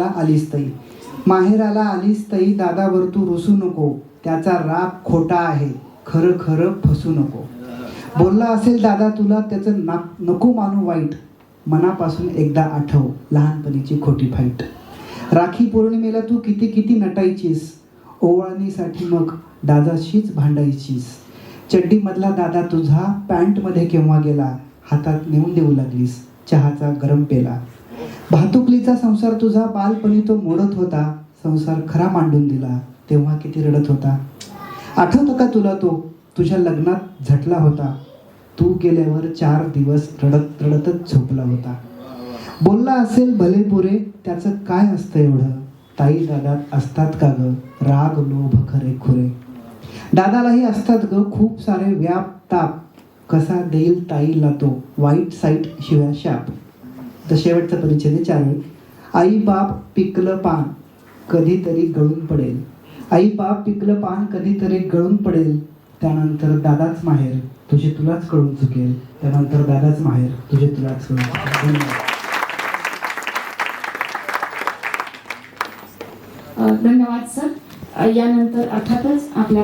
आलीस तई. माहेराला आलीस तई दादावर तू रुसू नको. त्याचा राग खोटा आहे. खरं खरं फसू नको. बोलला असेल दादा तुला त्याचं ना नको मानू वाईट. मनापासून एकदा आठव लहानपणीची खोटी फाईट. राखी पौर्णिमेला तू किती किती नटायचीस? ओवाळणीसाठी मग दादाशीच भांडायचीस. चड्डीमधला दादा तुझा पॅन्टमध्ये केव्हा गेला? हातात नेऊन देऊ लागलीस. चहाचा गरम पेला. भातुकलीचा संसार तुझा बालपणी तो मोडत होता. संसार खरा मांडून दिला तेव्हा किती रडत होता. आठवतं का तुला तो? तुझ्या लग्नात झटला होता. तू गेल्यावर चार दिवस रडत रडतच झोपला होता. बोलला असेल भले पुरे त्याचं काय असतं एवढं? ताई दादात असतात का ग? राग लोभ खरे खुरे. दादालाही असतात ग खूप सारे व्याप ताप. कसा देईल ताईला तो? वाईट साईट शिव्या शाप. तर शेवटचा परिच्छेद आहे. आई बाप पिकलं पान कधीतरी गळून पडेल. आई बाप पिकलं पान कधीतरी गळून पडेल. त्यानंतर दादाच माहेर तुझे तुलाच कळून चुकेल. त्यानंतर दादाच माहेर तुझे तुलाच कळून चुकेल. धन्यवाद. धन्यवाद सर. यानंतर अर्थातच आपल्या